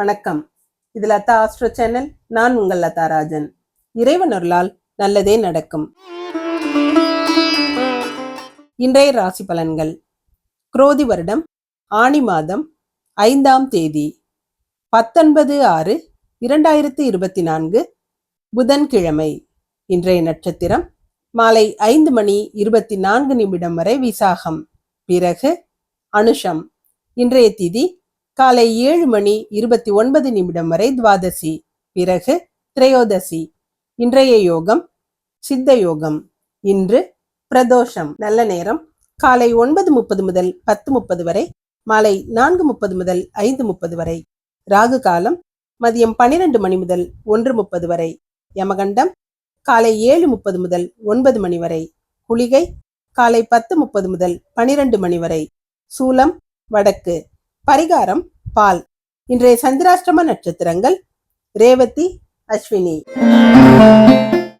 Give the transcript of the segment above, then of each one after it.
வணக்கம். இது Latha astro channel. நான் உங்கள் லதா ராஜன். இறைவன் அருளால் நல்லதே நடக்கும். இன்றைய ராசி பலன்கள். குரோதி வருடம் ஆணி மாதம் ஐந்தாம் தேதி. பத்தொன்பது ஆறு இரண்டாயிரத்து இருபத்தி நான்கு புதன்கிழமை. இன்றைய நட்சத்திரம் மாலை ஐந்து மணி இருபத்தி நான்கு நிமிடம் வரை விசாகம். பிறகு அனுஷம். இன்றைய திதி காலை ஏழு மணி இருபத்தி ஒன்பது நிமிடம் வரை துவாதசி பிறகு திரையோதசி. இன்றைய யோகம் சித்த யோகம். இன்று பிரதோஷம். நல்ல நேரம். காலை ஒன்பது முப்பது முதல் பத்து முப்பது வரை மாலை நான்கு முப்பது முதல் ஐந்து முப்பது வரை. ராகு காலம் மதியம் பனிரெண்டு மணி முதல் ஒன்று முப்பது வரை. யமகண்டம் காலை ஏழு முப்பது முதல் ஒன்பது மணி வரை. குளிகை காலை பத்து முப்பது முதல் பனிரெண்டு மணி வரை. சூலம் வடக்கு. பரிகாரம் பால். இன்றைய சந்திராஷ்டம நட்சத்திரங்கள் ரேவதி அஸ்வினி.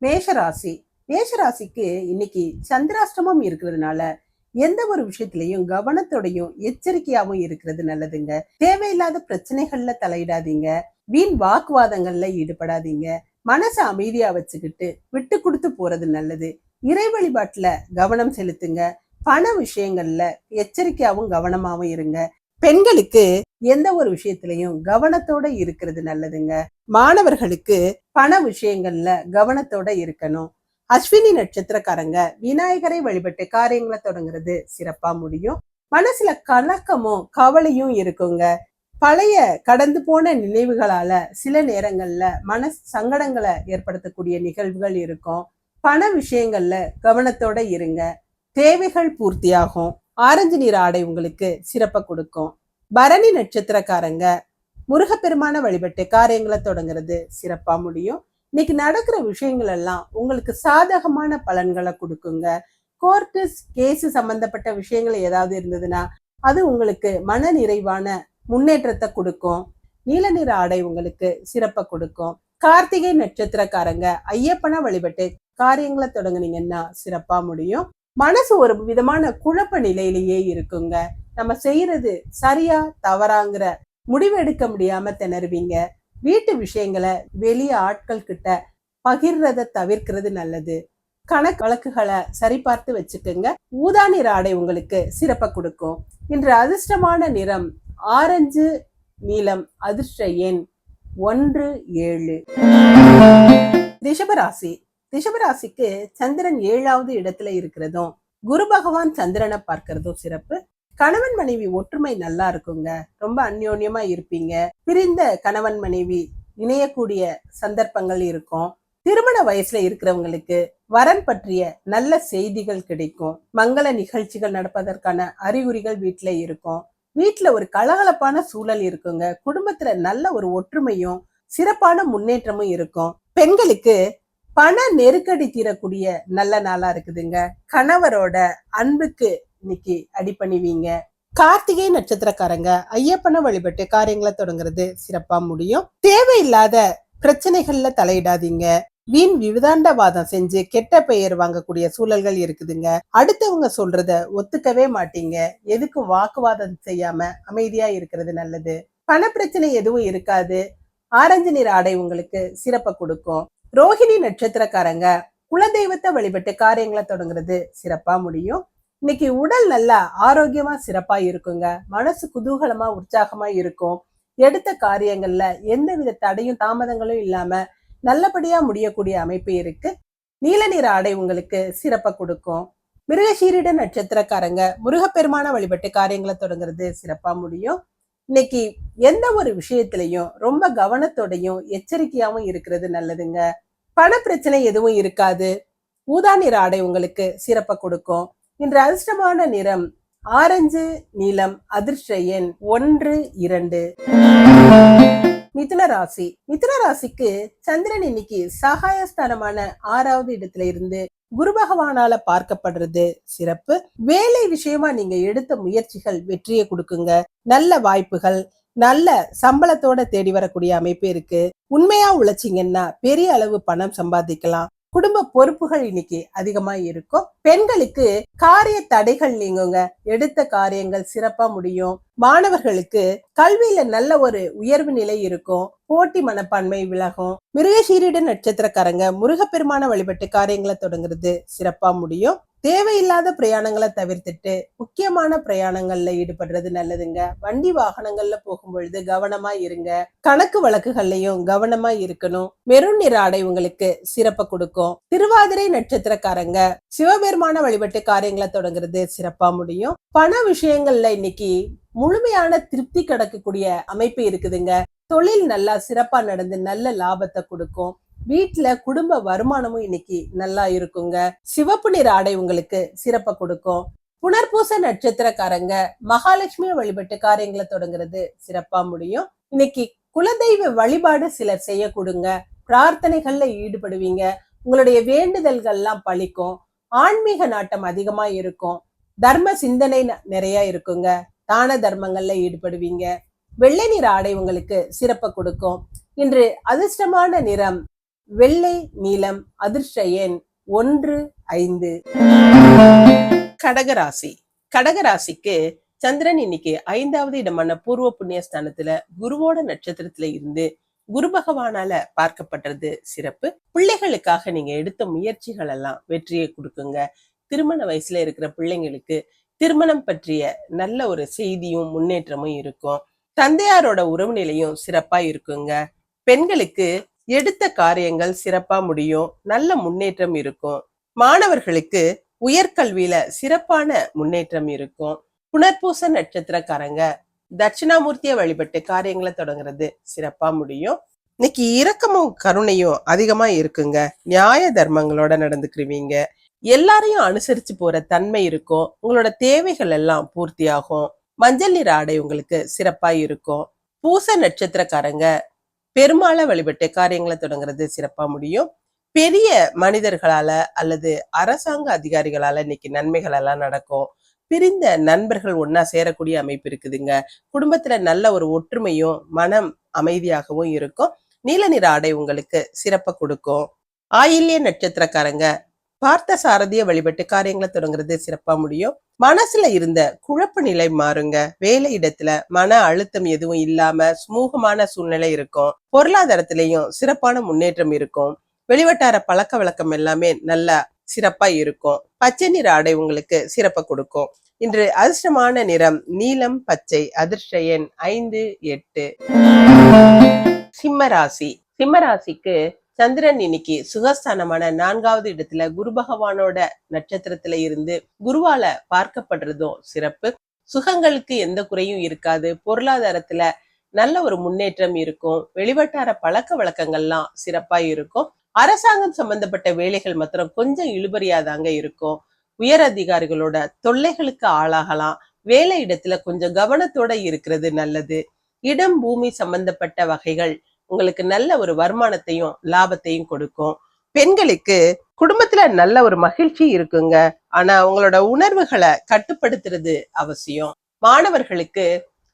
மேஷராசி. மேஷராசிக்கு இன்னைக்கு சந்திராஷ்டமம் இருக்கிறதுனால எந்த ஒரு விஷயத்திலையும் கவனத்தோடையும் எச்சரிக்கையாவும் இருக்கிறது நல்லதுங்க. தேவையில்லாத பிரச்சனைகள்ல தலையிடாதீங்க. வீண் வாக்குவாதங்கள்ல ஈடுபடாதீங்க. மனசை அமைதியா வச்சுக்கிட்டு விட்டு கொடுத்து போறது நல்லது. இறை வழிபாட்டுல கவனம் செலுத்துங்க. பண விஷயங்கள்ல எச்சரிக்கையாவும் கவனமாவும் இருங்க. பெண்களுக்கு எந்த ஒரு விஷயத்திலையும் கவனத்தோட இருக்கிறது நல்லதுங்க. மாணவர்களுக்கு பண விஷயங்கள்ல கவனத்தோட இருக்கணும். அஸ்வினி நட்சத்திரக்காரங்க விநாயகரை வழிபட்டு காரியங்களை தொடங்குறது சிறப்பா முடியும். மனசுல கலக்கமும் கவலையும் இருக்குங்க. பழைய கடந்து போன நினைவுகளால சில நேரங்கள்ல மன சங்கடங்களை ஏற்படுத்தக்கூடிய நிகழ்வுகள் இருக்கும். பண விஷயங்கள்ல கவனத்தோட இருங்க. தேவைகள் பூர்த்தியாகும். ஆரஞ்சு நிற ஆடை உங்களுக்கு சிறப்பை கொடுக்கும். பரணி நட்சத்திரக்காரங்க முருகப்பெருமான வழிபட்டு காரியங்களை தொடங்குறது சிறப்பா முடியும். இன்னைக்கு நடக்கிற விஷயங்கள் எல்லாம் உங்களுக்கு சாதகமான பலன்களை கொடுக்குங்க. கோர்ட்டு கேஸ் சம்பந்தப்பட்ட விஷயங்கள் ஏதாவது இருந்ததுன்னா அது உங்களுக்கு மன நிறைவான முன்னேற்றத்தை கொடுக்கும். நீல நிற ஆடை உங்களுக்கு சிறப்பை கொடுக்கும். கார்த்திகை நட்சத்திரக்காரங்க ஐயப்பனை வழிபட்டு காரியங்களை தொடங்குனீங்கன்னா சிறப்பா முடியும். மனசு ஒரு விதமான குழப்ப நிலையிலேயே இருக்குங்க. நம்ம செய்யறது சரியா தவறாங்கிற முடிவெடுக்க முடியாம திணறுவீங்க. வீட்டு விஷயங்களை வெளிய ஆட்கள் கிட்ட பகிர்றத தவிர்க்கிறது நல்லது. கணக்கு வழக்குகளை சரிபார்த்து வச்சுக்கோங்க. ஊதா நிற ஆடை உங்களுக்கு சிறப்பை கொடுக்கும். இன்று அதிர்ஷ்டமான நிறம் ஆரஞ்சு நீலம் அதிர்ஷ்ட எண் ஒன்று ஏழு. ரிஷபராசி ரிஷபராசிக்கு சந்திரன் ஏழாவது இடத்துல இருக்கிறதும் குரு பகவான் சந்திரனை பார்க்கறதும் சிறப்பு. கணவன் மனைவி ஒற்றுமை நல்லா இருக்குங்க. ரொம்ப அந்யோன்யமா இருப்பீங்க. பிரிந்த கணவன் மனைவி இணையக்கூடிய சந்தர்ப்பங்கள் இருக்கும். திருமண வயசுல இருக்கிறவங்களுக்கு வரன் பற்றிய நல்ல செய்திகள் கிடைக்கும். மங்கள நிகழ்ச்சிகள் நடப்பதற்கான அறிகுறிகள் வீட்டுல இருக்கும். வீட்டுல ஒரு கலகலப்பான சூழல் இருக்குங்க. குடும்பத்துல நல்ல ஒரு ஒற்றுமையும் சிறப்பான முன்னேற்றமும் இருக்கும். பெண்களுக்கு பண நெருக்கடி தீரக்கூடிய நல்ல நாளா இருக்குதுங்க. கணவரோட அன்புக்கு இன்னைக்கு அடிப்பணிவீங்க கார்த்திகை நட்சத்திரக்காரங்க ஐயப்பனை வழிபட்டு காரியங்களை தொடங்குறது சிறப்பா முடியும். தேவையில்லாத பிரச்சனைகள்ல தலையிடாதீங்க. வீண் விவிதாண்டவாதம் செஞ்சு கெட்ட பெயர் வாங்கக்கூடிய சூழல்கள் இருக்குதுங்க. அடுத்தவங்க சொல்றத ஒத்துக்கவே மாட்டீங்க. எதுக்கும் வாக்குவாதம் செய்யாம அமைதியா இருக்கிறது நல்லது. பண பிரச்சனை எதுவும் இருக்காது. ஆரஞ்சு நிற ஆடை உங்களுக்கு சிறப்பை கொடுக்கும். ரோஹிணி நட்சத்திரக்காரங்க குலதெய்வத்தை வழிபட்டு காரியங்களை தொடங்குறது சிறப்பா முடியும். இன்னைக்கு உடல் நல்லா ஆரோக்கியமா சிறப்பா இருக்குங்க. மனசு குதூகலமா உற்சாகமா இருக்கும். எடுத்த காரியங்கள்ல எந்த வித தடையும் தாமதங்களும் இல்லாம நல்லபடியா முடியக்கூடிய அமைப்பு இருக்கு. நீல நிற ஆடை உங்களுக்கு சிறப்பை கொடுக்கும். மிருகசீரிட நட்சத்திரக்காரங்க முருகப்பெருமான வழிபட்டு காரியங்களை தொடங்குறது சிறப்பா முடியும். இன்னைக்கு எந்த ஒரு விஷயத்திலையும் ரொம்ப கவனத்தோடையும் எச்சரிக்கையாவும் இருக்கிறது நல்லதுங்க. பண பிரச்சனை எதுவும் இருக்காது. ஊதா நிற ஆடை உங்களுக்கு சிறப்பை கொடுக்கும். இன்று அதிர்ஷ்டமான நிறம் ஆரஞ்சு நீலம் அதிர்ஷ்ட எண் ஒன்று இரண்டு. மிதுன ராசி. மிதுன ராசிக்கு சந்திரன் இன்னைக்கு சகாயஸ்தானமான ஆறாவது இடத்துல இருந்து குரு பகவானால பார்க்கப்படுறது சிறப்பு. வேலை விஷயமா நீங்க எடுத்த முயற்சிகள் வெற்றியை கொடுக்குங்க. நல்ல வாய்ப்புகள் நல்ல சம்பளத்தோட தேடி வரக்கூடிய அமைப்பு இருக்கு. உண்மையா உழைச்சிங்கன்னா பெரிய அளவு பணம் சம்பாதிக்கலாம். குடும்ப பொறுப்புகள் இன்னைக்கு அதிகமா இருக்கும். பெண்களுக்கு காரிய தடைகள் நீங்குங்க. எடுத்த காரியங்கள் சிறப்பா முடியும். மாணவர்களுக்கு கல்வியில நல்ல ஒரு உயர்வு நிலை இருக்கும். போட்டி மனப்பான்மை விலகும். மிருகசீரிட நட்சத்திரக்காரங்க முருகப்பெருமான வழிபட்டு காரியங்களை தொடங்குறது சிறப்பா முடியும். தேவையில்லாத பிரயாணங்களை தவிர்த்துட்டு முக்கியமான பிரயாணங்கள்ல ஈடுபடுறது நல்லதுங்க. வண்டி வாகனங்கள்ல போகும் பொழுது கவனமா இருங்க. கணக்கு வழக்குகள்லயும் கவனமா இருக்கணும். மெருன் நிற ஆடை உங்களுக்கு சிறப்பை கொடுக்கும். திருவாதிரை நட்சத்திரக்காரங்க சிவபெருமான வழிபட்டு காரியங்களை தொடங்குறது சிறப்பா முடியும். பண விஷயங்கள்ல இன்னைக்கு முழுமையான திருப்தி கிடக்கக்கூடிய அமைப்பு இருக்குதுங்க. தொழில் நல்லா சிறப்பா நடந்து நல்ல லாபத்தை கொடுக்கும். வீட்டுல குடும்ப வருமானமும் இன்னைக்கு நல்லா இருக்குங்க. சிவப்பு நிற ஆடை உங்களுக்கு சிறப்பை கொடுக்கும். புனர்பூச நட்சத்திரக்காரங்க மகாலட்சுமி வழிபட்டு காரியங்களை தொடங்குறது சிறப்பா முடியும். இன்னைக்கு குலதெய்வ வழிபாடு சிலர் செய்ய கொடுங்க பிரார்த்தனைகள்ல ஈடுபடுவீங்க. உங்களுடைய வேண்டுதல்கள்லாம் பழிக்கும். ஆன்மீக நாட்டம் அதிகமா இருக்கும். தர்ம சிந்தனை நிறைய இருக்குங்க. தான தர்மங்கள்ல ஈடுபடுவீங்க. வெள்ளை நிற ஆடை உங்களுக்கு சிறப்பை கொடுக்கும். இன்று அதிர்ஷ்டமான நிறம் வெள்ளை நீலம் அதிர்ஷ்ட எண் ஒன்று ஐந்து. கடகராசி. கடகராசிக்கு சந்திரன் இன்னைக்கு ஐந்தாவது இடமான பூர்வ புண்ணிய ஸ்தானத்துல குருவோட நட்சத்திரத்துல இருந்து குரு பகவானால பார்க்கப்படுறது சிறப்பு. பிள்ளைகளுக்காக நீங்க எடுத்த முயற்சிகள் எல்லாம் வெற்றியை கொடுக்குங்க. திருமண வயசுல இருக்கிற பிள்ளைங்களுக்கு திருமணம் பற்றிய நல்ல ஒரு செய்தியும் முன்னேற்றமும் இருக்கும். தந்தையாரோட உறவு நிலையும் சிறப்பா இருக்குங்க. பெண்களுக்கு எடுத்த காரியங்கள் சிறப்பா முடியும் நல்ல முன்னேற்றம் இருக்கும். மாணவர்களுக்கு உயர்கல்வியில சிறப்பான முன்னேற்றம் இருக்கும். புனர்பூச நட்சத்திரக்காரங்க தட்சிணாமூர்த்தியை வழிபட்டு காரியங்களை தொடங்குறது சிறப்பா முடியும். இன்னைக்கு இரக்கமும் கருணையும் அதிகமா இருக்குங்க. நியாய தர்மங்களோட நடந்துக்கிருவீங்க. எல்லாரையும் அனுசரிச்சு போற தன்மை இருக்கும். உங்களோட தேவைகள் எல்லாம் பூர்த்தியாகும். மஞ்சள் நிற ஆடை உங்களுக்கு சிறப்பா இருக்கும். பூச நட்சத்திரக்காரங்க பெருமாளை வழிபட்டு காரியங்களை தொடங்குறது சிறப்பா முடியும். பெரிய மனிதர்களால அல்லது அரசாங்க அதிகாரிகளால இன்னைக்கு நன்மைகள் எல்லாம் நடக்கும். பிரிந்த நண்பர்கள் ஒன்னா சேரக்கூடிய அமைப்பு இருக்குதுங்க. குடும்பத்துல நல்ல ஒரு ஒற்றுமையும் மனம் அமைதியாகவும் இருக்கும். நீல நிற ஆடை உங்களுக்கு சிறப்பை கொடுக்கும். ஆயில்ய நட்சத்திரக்காரங்க பார்த்த சாரதிய வழிபட்டு காரியங்களை தொடங்குறது சிறப்பா முடியும். மனசுல இருந்த குழப்ப நிலை மாறுங்க. வேலை இடத்துல மன அழுத்தம் எதுவும் இல்லாம சுமூகமான சூழ்நிலை இருக்கும். பொருளாதாரத்திலையும் சிறப்பான முன்னேற்றம் இருக்கும். வெளிவட்டார பழக்க வழக்கம் எல்லாமே நல்லா சிறப்பா இருக்கும். பச்சை நிற ஆடை உங்களுக்கு சிறப்பை கொடுக்கும். இன்று அதிர்ஷ்டமான நிறம் நீலம் பச்சை அதிர்ஷ்ட எண் ஐந்து எட்டு. சிம்மராசி சிம்மராசிக்கு சந்திரன் இன்னைக்கு சுகஸ்தானமான நான்காவது இடத்துல குரு பகவானோட நட்சத்திரத்துல இருந்து குருவால பார்க்கப்படுறதும் சிறப்பு. சுகங்களுக்கு எந்த குறையும் இருக்காது. பொருளாதாரத்துல நல்ல ஒரு முன்னேற்றம் இருக்கும். வெளிவட்டார பழக்க வழக்கங்கள்லாம் சிறப்பா இருக்கும். அரசாங்கம் சம்பந்தப்பட்ட வேலைகள் மாத்திரம் கொஞ்சம் இழுபறியாதாங்க இருக்கும். உயர் அதிகாரிகளோட தொல்லைகளுக்கு ஆளாகலாம். வேலை இடத்துல கொஞ்சம் கவனத்தோட இருக்கிறது நல்லது. இடம் பூமி சம்பந்தப்பட்ட வகைகள் உங்களுக்கு நல்ல ஒரு வருமானத்தையும் லாபத்தையும் கொடுக்கும். பெண்களுக்கு குடும்பத்துல நல்ல ஒரு மகிழ்ச்சி இருக்குங்க. ஆனா உங்களோட உணர்வுகளை கட்டுப்படுத்துறது அவசியம். மாணவர்களுக்கு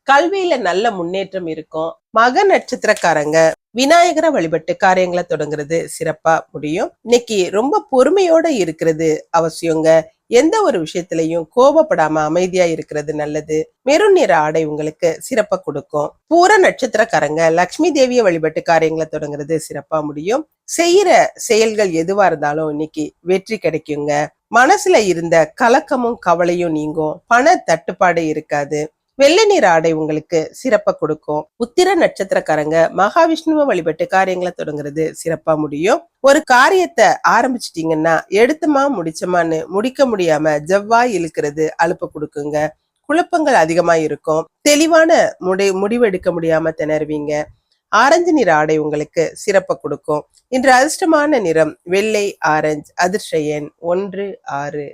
கல்வியில நல்ல முன்னேற்றம் இருக்கும். மக நட்சத்திரக்காரங்க விநாயகரை வழிபட்டு காரியங்களை தொடங்குறது சிறப்பா முடியும். இன்னைக்கு ரொம்ப பொறுமையோட இருக்கிறது அவசியங்க. எந்த ஒரு விஷயத்திலையும் கோபப்படாம அமைதியா இருக்கிறது நல்லது. மெருன் நிற ஆடை உங்களுக்கு சிறப்பா கொடுக்கும். பூர நட்சத்திரக்காரங்க லக்ஷ்மி தேவியை வழிபட்டு காரியங்களை தொடங்குறது சிறப்பா முடியும். செய்யற செயல்கள் எதுவா இருந்தாலும் இன்னைக்கு வெற்றி கிடைக்குங்க. மனசுல இருந்த கலக்கமும் கவலையும் நீங்கும். பண தட்டுப்பாடு இருக்காது. வெள்ளை நிற ஆடை உங்களுக்கு சிறப்பை கொடுக்கும். உத்திர நட்சத்திரக்காரங்க மகாவிஷ்ணுவை வழிபட்டு காரியங்களை தொடங்குறது சிறப்பா முடியும். ஒரு காரியத்தை ஆரம்பிச்சிட்டீங்கன்னா எடுத்தமா முடிச்சமான்னு முடிக்க முடியாம ஜவ்வாய் இழுக்கிறது அலுப்ப கொடுக்குங்க. குழப்பங்கள் அதிகமா இருக்கும். தெளிவான முடி முடிவெடுக்க முடியாம திணறுவீங்க. ஆரஞ்சு நிற ஆடை உங்களுக்கு சிறப்பை கொடுக்கும். இன்று அதிர்ஷ்டமான நிறம் வெள்ளை ஆரஞ்சு அதிர்ஷ்ட எண் ஒன்று ஆறு.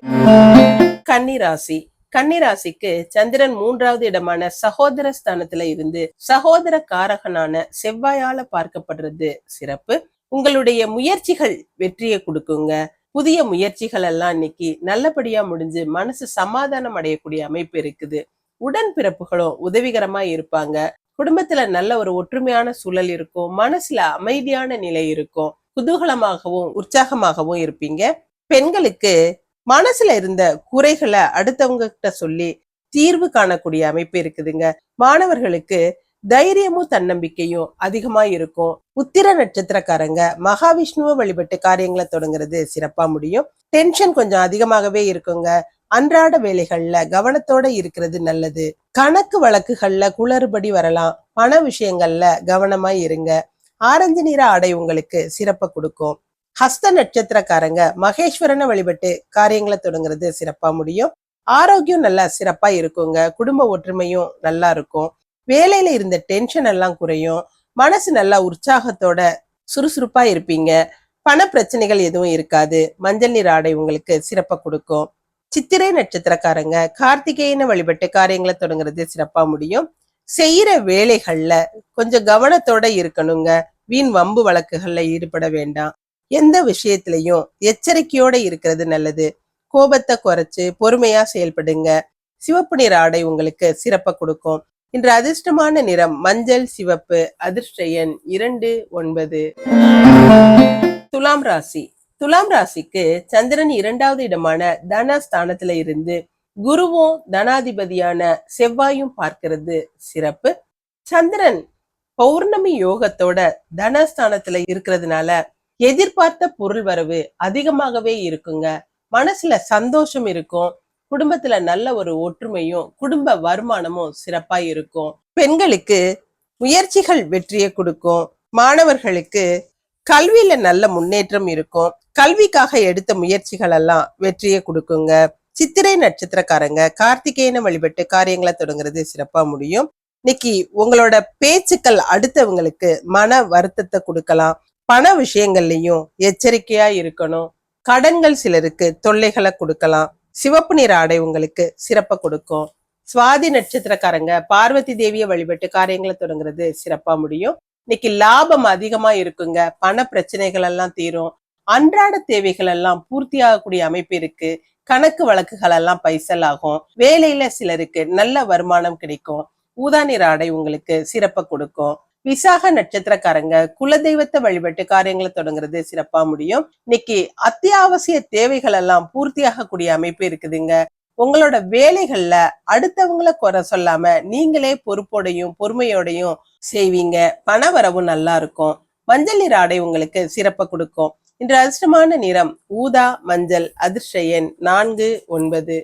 கன்னிராசி கன்னிராசிக்கு சந்திரன் மூன்றாவது இடமான சகோதர ஸ்தானத்துல இருந்து சகோதர காரகனான செவ்வாயால பார்க்கப்படுறது சிறப்பு. உங்களுடைய முயற்சிகள் வெற்றியை கொடுக்குங்க. புதிய முயற்சிகள் எல்லாம் இன்னைக்கு நல்லபடியா முடிஞ்சு மனசு சமாதானம் அடையக்கூடிய அமைப்பு இருக்குது. உடன் பிறப்புகளும் உதவிகரமா இருப்பாங்க. குடும்பத்துல நல்ல ஒரு ஒற்றுமையான சூழல் இருக்கும். மனசுல அமைதியான நிலை இருக்கும். குதூகலமாகவும் உற்சாகமாகவும் இருப்பீங்க. பெண்களுக்கு மனசுல இருந்த குறைகளை அடுத்தவங்க கிட்ட சொல்லி தீர்வு காணக்கூடிய அமைப்பு இருக்குதுங்க. மாணவர்களுக்கு தைரியமும் தன்னம்பிக்கையும் அதிகமா இருக்கும். உத்திர நட்சத்திரக்காரங்க மகாவிஷ்ணுவை வழிபட்டு காரியங்களை தொடங்குறது சிறப்பா முடியும். டென்ஷன் கொஞ்சம் அதிகமாகவே இருக்குங்க. அன்றாட வேலைகள்ல கவனத்தோட இருக்கிறது நல்லது. கணக்கு வழக்குகள்ல குளறுபடி வரலாம். பண விஷயங்கள்ல கவனமா இருங்க. ஆரஞ்சு நிற ஆடை உங்களுக்கு சிறப்பை கொடுக்கும். ஹஸ்த நட்சத்திரக்காரங்க மகேஸ்வரனை வழிபட்டு காரியங்களை தொடங்குறது சிறப்பா முடியும். ஆரோக்கியம் நல்லா சிறப்பா இருக்குங்க. குடும்ப ஒற்றுமையும் நல்லா இருக்கும். வேலையில இருந்த டென்ஷன் எல்லாம் குறையும். மனசு நல்லா உற்சாகத்தோட சுறுசுறுப்பா இருப்பீங்க. பண பிரச்சனைகள் எதுவும் இருக்காது. மஞ்சள் நீர் ஆடை உங்களுக்கு சிறப்பா கொடுக்கும். சித்திரை நட்சத்திரக்காரங்க கார்த்திகேயனை வழிபட்டு காரியங்களை தொடங்குறது சிறப்பா முடியும். செய்யற வேலைகள்ல கொஞ்சம் கவனத்தோட இருக்கணுங்க. வீண் வம்பு வழக்குகள்ல ஈடுபட வேண்டாம். எந்த விஷயத்திலையும் எச்சரிக்கையோட இருக்கிறது நல்லது. கோபத்தை குறைச்சு பொறுமையா செயல்படுங்க. சிவப்பு நிற ஆடை உங்களுக்கு சிறப்பை கொடுக்கும். இன்று அதிர்ஷ்டமான நிறம் மஞ்சள் சிவப்பு அதிர்ஷ்ட எண் இரண்டு ஒன்பது. துலாம் ராசி. துலாம் ராசிக்கு சந்திரன் இரண்டாவது இடமான தனஸ்தானத்துல இருந்து குருவும் தனாதிபதியான செவ்வாயும் பார்க்கிறது சிறப்பு. சந்திரன் பௌர்ணமி யோகத்தோட தனஸ்தானத்துல இருக்கிறதுனால எதிர்பார்த்த பொருள் வரவு அதிகமாகவே இருக்குங்க. மனசுல சந்தோஷம் இருக்கும். குடும்பத்துல நல்ல ஒரு ஒற்றுமையும் குடும்ப வருமானமும் சிறப்பா இருக்கும். பெண்களுக்கு முயற்சிகள் வெற்றியை கொடுக்கும். மாணவர்களுக்கு கல்வியில நல்ல முன்னேற்றம் இருக்கும். கல்விக்காக எடுத்த முயற்சிகள் எல்லாம் வெற்றியை கொடுக்குங்க. சித்திரை நட்சத்திரக்காரங்க கார்த்திகேயனை வழிபட்டு காரியங்களை தொடங்குறது சிறப்பா முடியும். இன்னைக்கு உங்களோட பேச்சுக்கள் அடுத்தவங்களுக்கு மன வருத்தத்தை கொடுக்கலாம். பண விஷயங்கள்லயும் எச்சரிக்கையா இருக்கணும். கடன்கள் சிலருக்கு தொல்லைகளை கொடுக்கலாம். சிவப்பு நிற ஆடை உங்களுக்கு சிறப்பை கொடுக்கும். சுவாதி நட்சத்திரக்காரங்க பார்வதி தேவியை வழிபட்டு காரியங்களை தொடங்குறது சிறப்பா முடியும். இன்னைக்கு லாபம் அதிகமா இருக்குங்க. பண பிரச்சனைகள் எல்லாம் தீரும். அன்றாட தேவைகள் எல்லாம் பூர்த்தி ஆகக்கூடிய அமைப்பு இருக்கு. கணக்கு வழக்குகள் எல்லாம் பைசல் ஆகும். வேலையில சிலருக்கு நல்ல வருமானம் கிடைக்கும். ஊதா நிற ஆடை உங்களுக்கு சிறப்பை கொடுக்கும். விசாக நட்சத்திரக்காரங்க குலதெய்வத்தை வழிபட்டு காரியங்களை தொடங்குறது சிறப்பா முடியும். இன்னைக்கு அத்தியாவசிய தேவைகள் எல்லாம் பூர்த்தியாகக்கூடிய அமைப்பு இருக்குதுங்க. உங்களோட வேலைகள்ல அடுத்தவங்களை குறை சொல்லாம நீங்களே பொறுப்போடையும் பொறுமையோடையும் செய்வீங்க. பண வரவு நல்லா இருக்கும். மஞ்சள் நிற ஆடை உங்களுக்கு சிறப்பை கொடுக்கும். இன்று அதிர்ஷ்டமான நிறம் ஊதா மஞ்சள் அதிர்ஷ்ட எண் நான்கு ஒன்பது.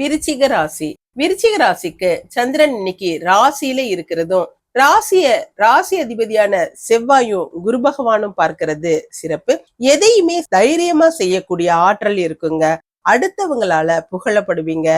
விருச்சிக ராசி. விருச்சிக ராசிக்கு சந்திரன் இன்னைக்கு ராசியில இருக்கிறதும் ராசிய ராசி அதிபதியான செவ்வாயும் குரு பகவானும் பார்க்கிறது சிறப்பு. எதையுமே தைரியமா செய்யக்கூடிய ஆற்றல் இருக்குங்க. அடுத்தவங்களால புகழப்படுவீங்க.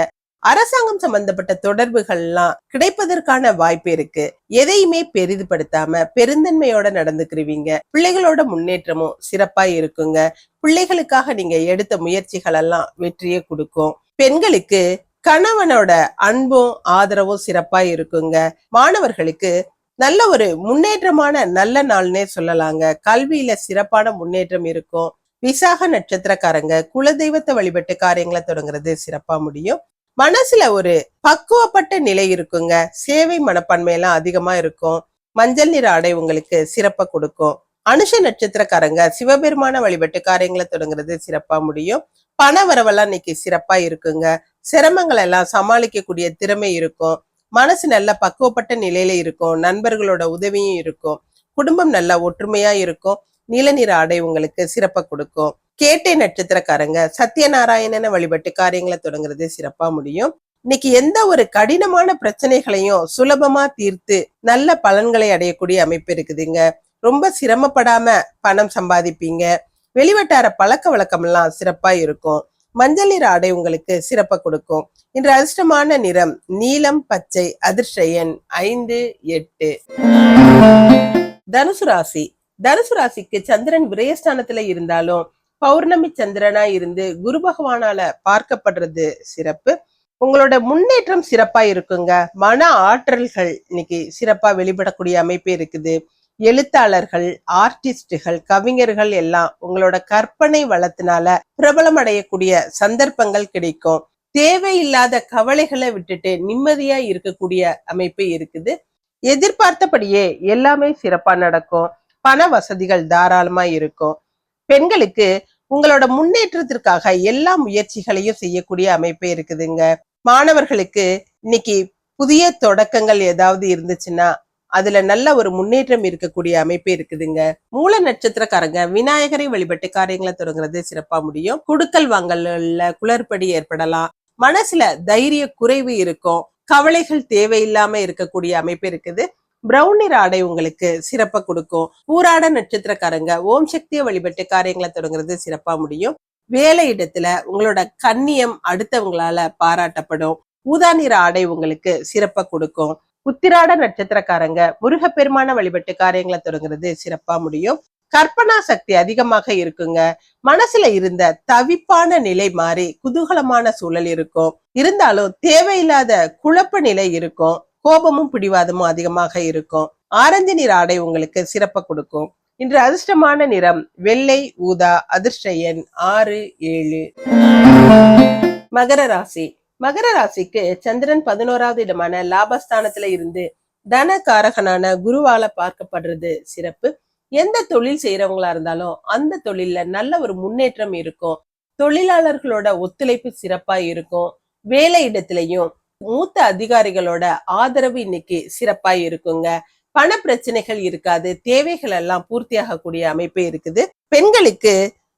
அரசாங்கம் சம்பந்தப்பட்ட தொடர்புகள்லாம் கிடைப்பதற்கான வாய்ப்பு இருக்கு. எதையுமே பெரிதுபடுத்தாம பெருந்தன்மையோட நடந்துக்கிறீங்க பிள்ளைகளோட முன்னேற்றமும் சிறப்பா இருக்குங்க. பிள்ளைகளுக்காக நீங்க எடுத்த முயற்சிகள் எல்லாம் வெற்றியை கொடுக்கும். பெண்களுக்கு கணவனோட அன்பும் ஆதரவும் சிறப்பா இருக்குங்க. மாணவர்களுக்கு நல்ல ஒரு முன்னேற்றமான நல்ல நாள்னே சொல்லலாங்க. கல்வியில சிறப்பான முன்னேற்றம் இருக்கும். விசாக நட்சத்திரக்காரங்க குலதெய்வத்தை வழிபட்டு காரியங்களை தொடங்குறது சிறப்பா முடியும். மனசுல ஒரு பக்குவப்பட்ட நிலை இருக்குங்க. சேவை மனப்பான்மையெல்லாம் அதிகமா இருக்கும். மஞ்சள் நிற ஆடை உங்களுக்கு சிறப்பை கொடுக்கும். அனுஷ நட்சத்திரக்காரங்க சிவபெருமான வழிபட்டு காரியங்களை தொடங்குறது சிறப்பா முடியும். பண வரவெல்லாம் இன்னைக்கு சிறப்பா இருக்குங்க. சிரமங்கள் எல்லாம் சமாளிக்கக்கூடிய திறமை இருக்கும். மனசு நல்ல பக்குவப்பட்ட நிலையில இருக்கும். நண்பர்களோட உதவியும் இருக்கும். குடும்பம் நல்லா ஒற்றுமையா இருக்கும். நிலநீர் ஆடை உங்களுக்கு சிறப்பை கொடுக்கும். கேட்டை நட்சத்திரக்காரங்க சத்யநாராயணனை வழிபட்டு காரியங்களை தொடங்குறது சிறப்பா முடியும். இன்னைக்கு எந்த ஒரு கடினமான பிரச்சனைகளையும் சுலபமா தீர்த்து நல்ல பலன்களை அடையக்கூடிய அமைப்பு இருக்குதுங்க. ரொம்ப சிரமப்படாம பணம் சம்பாதிப்பீங்க. வெளிவட்டார பழக்க வழக்கம் எல்லாம் சிறப்பா இருக்கும். மஞ்சள் நிற ஆடை உங்களுக்கு சிறப்பை கொடுக்கும். இன்று அதிர்ஷ்டமான நிறம் நீலம் பச்சை அதிர்ஷயன் ஐந்து எட்டு. தனுசு ராசி. தனுசு ராசிக்கு சந்திரன் விரயஸ்தானத்துல இருந்தாலும் பௌர்ணமி சந்திரனா இருந்து குரு பகவானால பார்க்கப்படுறது சிறப்பு. உங்களோட முன்னேற்றம் சிறப்பா இருக்குங்க. மன ஆற்றல்கள் இன்னைக்கு சிறப்பா வெளிப்படக்கூடிய அமைப்பு இருக்குது. எழுத்தாளர்கள் ஆர்டிஸ்டுகள் கவிஞர்கள் எல்லாம் உங்களோட கற்பனை வளத்தினால பிரபலம் அடையக்கூடிய சந்தர்ப்பங்கள் கிடைக்கும். தேவையில்லாத கவலைகளை விட்டுட்டு நிம்மதியா இருக்கக்கூடிய அமைப்பு இருக்குது. எதிர்பார்த்தபடியே எல்லாமே சிறப்பா நடக்கும். பண வசதிகள் தாராளமா இருக்கும். பெண்களுக்கு உங்களோட முன்னேற்றத்திற்காக எல்லா முயற்சிகளையும் செய்யக்கூடிய அமைப்பு இருக்குதுங்க. மாணவர்களுக்கு இன்னைக்கு புதிய தொடக்கங்கள் ஏதாவது இருந்துச்சுன்னா அதுல நல்ல ஒரு முன்னேற்றம் இருக்கக்கூடிய அமைப்பு இருக்குதுங்க. மூல நட்சத்திரக்காரங்க விநாயகரை வழிபட்டு காரியங்களை தொடங்குறது சிறப்பா முடியும். குடுக்கல் வாங்கல்ல குளறுபடி ஏற்படலாம். மனசுல தைரிய குறைவு இருக்கும். கவலைகள் தேவையில்லாம இருக்கக்கூடிய அமைப்பு இருக்குது. பிரவுன் நிற ஆடை உங்களுக்கு சிறப்பா கொடுக்கும். பூராட நட்சத்திரக்காரங்க ஓம் சக்தியை வழிபட்டு காரியங்களை தொடங்குறது சிறப்பா முடியும். வேலை இடத்துல உங்களோட கண்ணியம் அடுத்தவங்களால பாராட்டப்படும். ஊதா நிற ஆடை உங்களுக்கு சிறப்பா கொடுக்கும். உத்திராட நட்சத்திரக்காரங்க. முருகப்பெருமான வழிபட்டு காரியங்களை தொடங்குறது சிறப்பா முடியும். கற்பனா சக்தி அதிகமாக இருக்குங்க. மனசுல இருந்த தவிப்பான நிலை மாறி குதூகலமான சூழல் இருக்கும். இருந்தாலும் தேவையில்லாத குழப்ப நிலை இருக்கும். கோபமும் பிடிவாதமும் அதிகமாக இருக்கும். ஆரஞ்சு நிற ஆடை உங்களுக்கு சிறப்ப கொடுக்கும். இன்று அதிர்ஷ்டமான நிறம் வெள்ளை ஊதா அதிர்ஷ்ட எண் ஆறு ஏழு. மகர ராசி. மகர ராசிக்கு சந்திரன் பதினோராவது இடமான லாபஸ்தானத்துல இருந்து தன காரகனான குருவால பார்க்கப்படுறது சிறப்பு. எந்த தொழில் செய்யறவங்களா இருந்தாலும் அந்த தொழில்ல நல்ல ஒரு முன்னேற்றம் இருக்கும். தொழிலாளர்களோட ஒத்துழைப்பு சிறப்பா இருக்கும். வேலை இடத்திலையும் மூத்த அதிகாரிகளோட ஆதரவு இன்னைக்கு சிறப்பா இருக்குங்க. பண பிரச்சனைகள் இருக்காது. தேவைகள் எல்லாம் பூர்த்தியாகக்கூடிய அமைப்பு இருக்குது. பெண்களுக்கு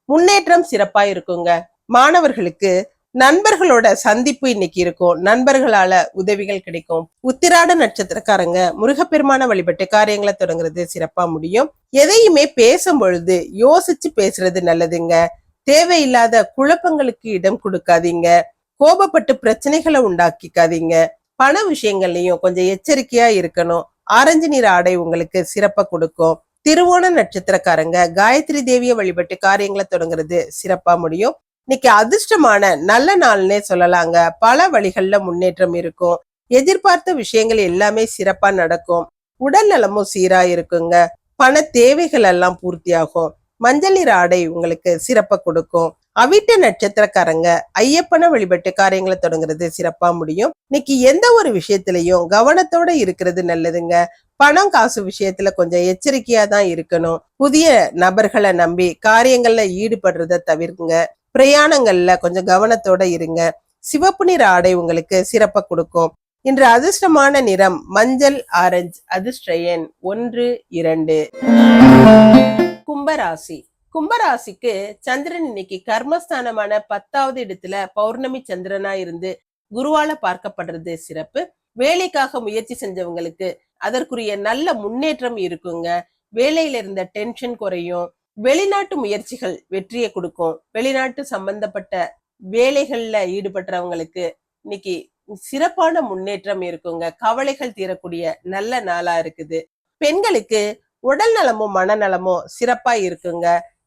முன்னேற்றம் சிறப்பா இருக்குங்க. மாணவர்களுக்கு நண்பர்களோட சந்திப்பு இன்னைக்கு இருக்கும். நண்பர்களால உதவிகள் கிடைக்கும். உத்திராட நட்சத்திரக்காரங்க முருகப்பெருமான வழிபட்டு காரியங்களை தொடங்குறது சிறப்பா முடியும். எதையுமே பேசும் பொழுது யோசிச்சு பேசுறது நல்லதுங்க. தேவையில்லாத குழப்பங்களுக்கு இடம் கொடுக்காதீங்க. கோபப்பட்டு பிரச்சனைகளை உண்டாக்கிக்காதீங்க. பண விஷயங்கள்லயும் கொஞ்சம் எச்சரிக்கையா இருக்கணும். ஆரஞ்சு நிற ஆடை உங்களுக்கு சிறப்பா கொடுக்கும். திருவோண நட்சத்திரக்காரங்க காயத்ரி தேவியை வழிபட்டு காரியங்களை தொடங்குறது சிறப்பா முடியும். இன்னைக்கு அதிர்ஷ்டமான நல்ல நாள்னே சொல்லலாங்க. பல வழிகள்ல முன்னேற்றம் இருக்கும். எதிர்பார்த்த விஷயங்கள் எல்லாமே சிறப்பா நடக்கும். உடல் நலமும் சீரா இருக்குங்க பண தேவைகள் எல்லாம் பூர்த்தியாகும். மஞ்சள் நிற ஆடை உங்களுக்கு சிறப்பை கொடுக்கும். அவிட்ட நட்சத்திரக்காரங்க ஐயப்பனை வழிபட்டு காரியங்களை தொடங்குறது சிறப்பா முடியும். இன்னைக்கு எந்த ஒரு விஷயத்திலையும் கவனத்தோட இருக்கிறது நல்லதுங்க. பணம் காசு விஷயத்துல கொஞ்சம் எச்சரிக்கையா தான் இருக்கணும். புதிய நபர்களை நம்பி காரியங்கள்ல ஈடுபடுறத தவிர்க்குங்க. பிரயாணங்கள்ல கொஞ்சம் கவனத்தோட இருங்க. சிவப்பு நிற ஆடை உங்களுக்கு சிறப்ப கொடுக்கும். இன்று அதிர்ஷ்டமான நிறம் மஞ்சள் ஆரஞ்சு அதிர்ஷ்ட எண் ஒன்று இரண்டு. கும்பராசி. கும்பராசிக்கு சந்திரன் இன்னைக்கு கர்மஸ்தானமான பத்தாவது இடத்துல பௌர்ணமி சந்திரனா இருந்து குருவால பார்க்கப்படுறது சிறப்பு. வேலைக்காக முயற்சி செஞ்சவங்களுக்கு அதற்குரிய நல்ல முன்னேற்றம் இருக்குங்க. வேலையில இருந்த டென்ஷன் குறையும். வெளிநாட்டு முயற்சிகள் வெற்றியை கொடுக்கும். வெளிநாட்டு சம்பந்தப்பட்ட வேலைகள்ல ஈடுபட்டவங்களுக்கு இன்னைக்கு சிறப்பான முன்னேற்றம் இருக்குங்க. கவலைகள் தீரக்கூடிய நல்ல நாளா இருக்குது. பெண்களுக்கு உடல் நலமும் மனநலமும் சிறப்பா இருக்குங்க.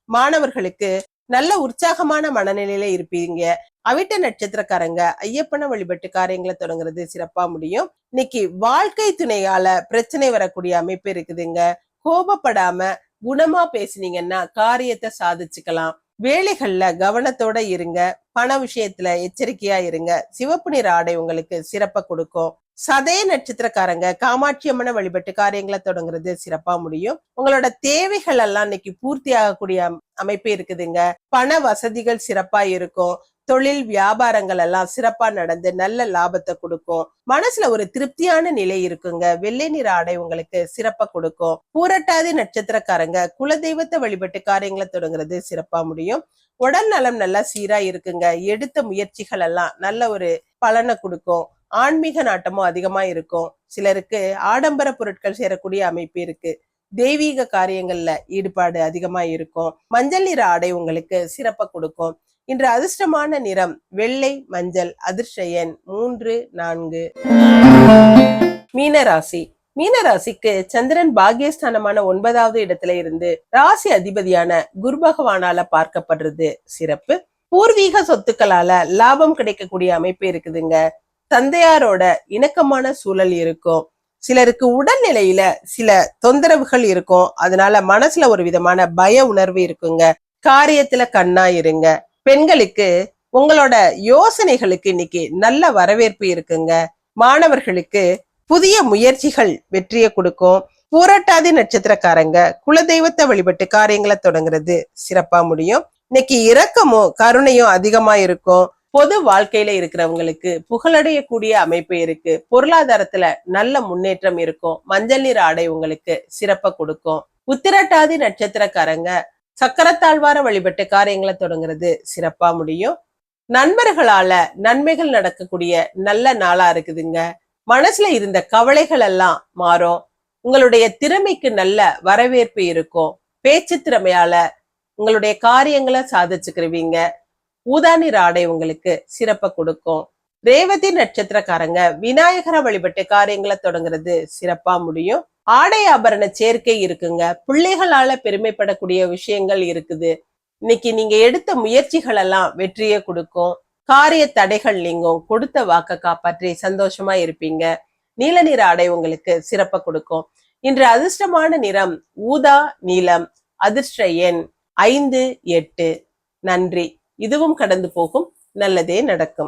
மாணவர்களுக்கு நல்ல உற்சாகமான மனநிலையில இருப்பீங்க. அவிட்ட நட்சத்திரக்காரங்க ஐயப்பன வழிபட்டு காரியங்களை தொடங்குறது சிறப்பா முடியும். இன்னைக்கு வாழ்க்கை துணையால பிரச்சனை வரக்கூடிய அமைப்பு இருக்குதுங்க. கோபப்படாம குணமா பேசுனீங்கன்னா காரியத்தை சாதிச்சுக்கலாம். வேலைகள்ல கவனத்தோட இருங்க. பண விஷயத்துல எச்சரிக்கையா இருங்க. சிவப்பு நிற ஆடை உங்களுக்கு சிறப்ப கொடுக்கும். சதய நட்சத்திரக்காரங்க காமாட்சி அம்மனை வழிபட்டு காரியங்களை தொடங்குறது சிறப்பா முடியும். உங்களோட தேவைகள் எல்லாம் இன்னைக்கு பூர்த்தி ஆகக்கூடிய அமைப்பு இருக்குதுங்க. பண வசதிகள் சிறப்பா இருக்கும். தொழில் வியாபாரங்கள் எல்லாம் சிறப்பா நடந்து நல்ல லாபத்தை கொடுக்கும். மனசுல ஒரு திருப்தியான நிலை இருக்குங்க. வெள்ளை நிற ஆடை உங்களுக்கு சிறப்பா கொடுக்கும். பூரட்டாதி நட்சத்திரக்காரங்க குலதெய்வத்தை வழிபட்டு காரியங்களை தொடங்குறது சிறப்பா முடியும். உடல் நலம் நல்லா சீரா இருக்குங்க. எடுத்த முயற்சிகள் எல்லாம் நல்ல ஒரு பலனை கொடுக்கும். ஆன்மீக நாட்டமும் அதிகமா இருக்கும். சிலருக்கு ஆடம்பர பொருட்கள் சேரக்கூடிய அமைப்பு இருக்கு. தெய்வீக காரியங்கள்ல ஈடுபாடு அதிகமா இருக்கும். மஞ்சள் நிற ஆடை உங்களுக்கு சிறப்ப கொடுக்கும். இன்று அதிர்ஷ்டமான நிறம் வெள்ளை மஞ்சள் அதிர்ஷயன் மூன்று நான்கு. மீனராசி. மீனராசிக்கு சந்திரன் பாகியஸ்தானமான ஒன்பதாவது இடத்துல இருந்து ராசி அதிபதியான குரு பகவானால பார்க்கப்படுறது சிறப்பு. பூர்வீக சொத்துக்களால லாபம் கிடைக்கக்கூடிய அமைப்பு இருக்குதுங்க. தந்தையாரோட இணக்கமான சூழல் இருக்கும். சிலருக்கு உடல்நிலையில சில தொந்தரவுகள் இருக்கும். அதனால மனசுல ஒரு விதமான பய உணர்வு இருக்குங்க. காரியத்துல கண்ணா இருங்க. பெண்களுக்கு உங்களோட யோசனைகளுக்கு இன்னைக்கு நல்ல வரவேற்பு இருக்குங்க. மாணவர்களுக்கு புதிய முயற்சிகள் வெற்றியை கொடுக்கும். பூரட்டாதி நட்சத்திரக்காரங்க குலதெய்வத்தை வழிபட்டு காரியங்களை தொடங்குறது சிறப்பா முடியும். இன்னைக்கு இரக்கமும் கருணையும் அதிகமா இருக்கும். பொது வாழ்க்கையில இருக்கிறவங்களுக்கு புகழடையக்கூடிய அமைப்பு இருக்கு. பொருளாதாரத்துல நல்ல முன்னேற்றம் இருக்கும். மஞ்சள் நீர் ஆடை உங்களுக்கு சிறப்ப கொடுக்கும். உத்திரட்டாதி நட்சத்திரக்காரங்க சக்கரத்தாழ்வார வழிபட்டு காரியங்களை தொடங்குறது சிறப்பா முடியும். நண்பர்களால நன்மைகள் நடக்கக்கூடிய நல்ல நாளா இருக்குதுங்க. மனசுல இருந்த கவலைகள் எல்லாம் மாறும். உங்களுடைய திறமைக்கு நல்ல வரவேற்பு இருக்கும். பேச்சு திறமையால உங்களுடைய காரியங்களை சாதிச்சுக்கிருவீங்க. ஊதானி ராடை உங்களுக்கு சிறப்ப கொடுக்கும். ரேவதி நட்சத்திரக்காரங்க விநாயகரை வழிபட்டு காரியங்களை தொடங்குறது சிறப்பா முடியும். ஆடை ஆபரண சேர்க்கை இருக்குங்க. பிள்ளைகளால பெருமைப்படக்கூடிய விஷயங்கள் இருக்குது. இன்னைக்கு நீங்க எடுத்த முயற்சிகள் எல்லாம் வெற்றியை கொடுக்கும். காரிய தடைகள் நீங்கும். கொடுத்த வாக்க காப்பாற்றி சந்தோஷமா இருப்பீங்க. நீல நிற ஆடை உங்களுக்கு சிறப்ப கொடுக்கும். இன்று அதிர்ஷ்டமான நிறம் ஊதா நீலம். அதிர்ஷ்ட எண் ஐந்து எட்டு. நன்றி. இதுவும் கடந்து போகும். நல்லதே நடக்கும்.